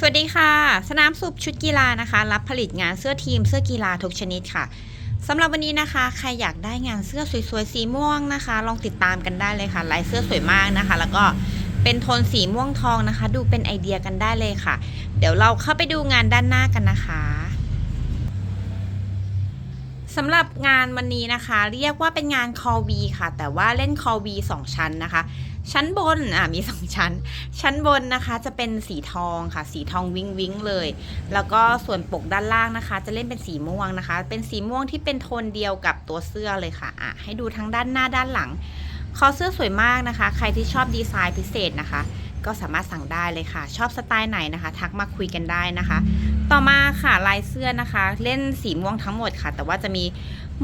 สวัสดีค่ะ สนามสุบชุดกีฬานะคะ รับผลิตงานเสื้อทีมเสื้อกีฬาทุกชนิดค่ะสำหรับวันนี้นะคะ ใครอยากได้งานเสื้อสวยๆสีม่วงนะคะ ลองติดตามกันได้เลยค่ะลายเสื้อสวยมากนะคะ แล้วก็เป็นโทนสีม่วงทองนะคะ ดูเป็นไอเดียกันได้เลยค่ะ เดี๋ยวเราเข้าไปดูงานด้านหน้ากันนะคะ สำหรับงานวันนี้นะคะ เรียกว่าเป็นงานคอวีค่ะ แต่ว่าเล่นคอวีสองชั้นนะคะ ชั้นบนอะมีสองชั้น ชั้นบนนะคะจะเป็นสีทองค่ะ สีทองวิงวิงเลย แล้วก็ส่วนปกด้านล่างนะคะ จะเล่นเป็นสีม่วงนะคะ เป็นสีม่วงที่เป็นโทนเดียวกับตัวเสื้อเลยค่ะอะให้ดูทั้งด้านหน้าด้านหลังคอเสื้อสวยมากนะคะ ใครที่ชอบดีไซน์พิเศษนะคะ ก็สามารถสั่งได้เลยค่ะ ชอบสไตล์ไหนนะคะ ทักมาคุยกันได้นะคะ ต่อมาค่ะลายเสื้อนะคะ เล่นสีม่วงทั้งหมดค่ะ แต่ว่าจะมี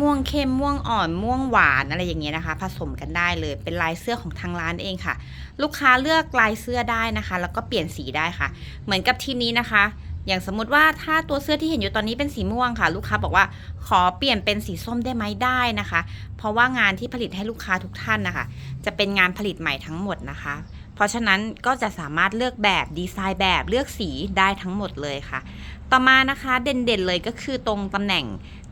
ม่วงเข้มม่วงอ่อนม่วงหวานอะไรอย่างเงี้ยนะคะ ผสมกันได้เลยเป็นลายเสื้อของทางร้านเองค่ะ ลูกค้าเลือกลายเสื้อได้นะคะ แล้วก็เปลี่ยนสีได้ค่ะ เหมือนกับทีนี้นะคะ อย่างสมมุติว่าถ้าตัวเสื้อที่เห็นอยู่ตอนนี้เป็นสีม่วงค่ะ ลูกค้าบอกว่าขอเปลี่ยนเป็นสีส้มได้ไหมได้นะคะ เพราะว่างานที่ผลิตให้ลูกค้าทุกท่านนะคะ จะเป็นงานผลิตใหม่ทั้งหมดนะคะ เพราะฉะนั้นก็จะสามารถเลือกแบบดีไซน์แบบเลือกสีได้ทั้งหมดเลยค่ะ ต่อมานะคะเด่นๆเลยก็คือตรงตำแหน่ง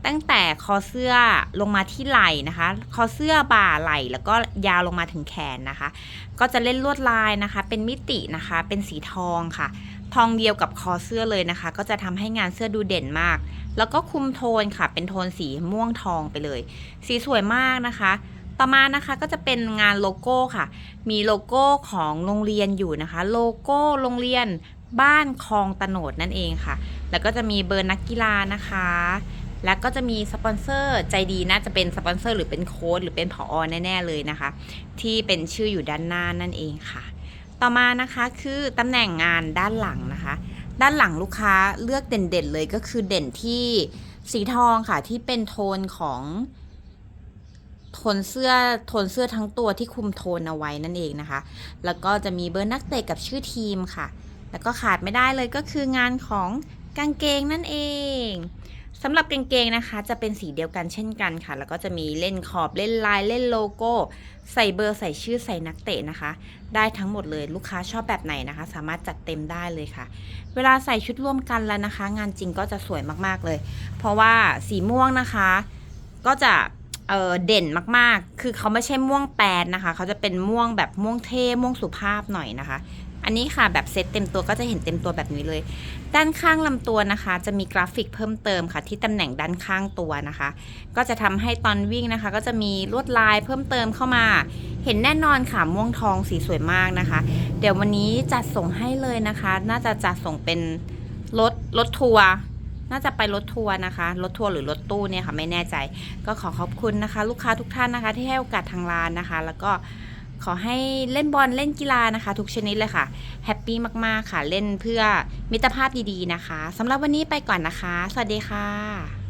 ตั้งแต่คอเสื้อลงมาที่ไหล่นะคะ คอเสื้อบ่าไหล่แล้วก็ยาวลงมาถึงแขนนะคะ ก็จะเล่นลวดลายนะคะ เป็นมิตินะคะ เป็นสีทองค่ะ ทองเดียวกับคอเสื้อเลยนะคะ ก็จะทำให้งานเสื้อดูเด่นมาก แล้วก็คุมโทนค่ะ เป็นโทนสีม่วงทองไปเลย สีสวยมากนะคะ ต่อมานะคะก็จะเป็นงานโลโก้ค่ะ มีโลโก้ของโรงเรียนอยู่นะคะ โลโก้โรงเรียนบ้านคลองตโนดนั่นเองค่ะ แล้วก็จะมีเบอร์นักกีฬานะคะ แล้วก็จะมีสปอนเซอร์ใจดีน่าจะเป็นสปอนเซอร์หรือเป็นโค้ดหรือเป็นผอแน่ ๆ เลยนะคะ ที่เป็นชื่ออยู่ด้านหน้านั่นเองค่ะ ต่อมานะคะคือตำแหน่งงานด้านหลังนะคะ ด้านหลังลูกค้าเลือกเด่นๆเลยก็คือเด่นที่สีทองค่ะที่เป็นโทนของ โทนเสื้อโทนเสื้อทั้งตัวที่คุมโทนเอาไว้นั่นเองนะคะ แล้วก็จะมีเบอร์นักเตะกับชื่อทีมค่ะ แล้วก็ขาดไม่ได้เลยก็คืองานของกางเกงนั่นเองสำหรับกางเกงนะคะจะเป็นสีเดียวกันเช่นกันค่ะ แล้วก็จะมีเล่นขอบเล่นลายเล่นโลโก้ ใส่เบอร์ใส่ชื่อใส่นักเตะนะคะ ได้ทั้งหมดเลยลูกค้าชอบแบบไหนนะคะ สามารถจัดเต็มได้เลยค่ะ เวลาใส่ชุดร่วมกันแล้วนะคะ งานจริงก็จะสวยมากๆเลย เพราะว่าสีม่วงนะคะ ก็จะ เออเด่นมากๆ คือเขาไม่ใช่ม่วงแปดนะคะ เขาจะเป็นม่วงแบบม่วงเท่ม่วงสุภาพหน่อยนะคะ อันนี้ค่ะแบบเซตเต็มตัวก็จะเห็นเต็มตัวแบบนี้เลย ด้านข้างลำตัวนะคะ จะมีกราฟิกเพิ่มเติมค่ะ ที่ตำแหน่งด้านข้างตัวนะคะ ก็จะทำให้ตอนวิ่งนะคะ ก็จะมีลวดลายเพิ่มเติมเข้ามา เห็นแน่นอนค่ะม่วงทองสีสวยมากนะคะ เดี๋ยววันนี้จัดส่งให้เลยนะคะ น่าจะจัดส่งเป็นรถรถทัวร์ น่าจะไปรถทัวร์นะคะรถทัวร์หรือรถตู้เนี่ยค่ะไม่แน่ใจ ก็ขอขอบคุณนะคะ ลูกค้าทุกท่านนะคะ ที่ให้โอกาสทางร้านนะคะ แล้วก็ขอให้เล่นบอลเล่นกีฬานะคะ ทุกชนิดเลยค่ะแฮปปี้มากๆค่ะ เล่นเพื่อมิตรภาพดีๆนะคะสำหรับวันนี้ไปก่อนนะคะ สวัสดีค่ะ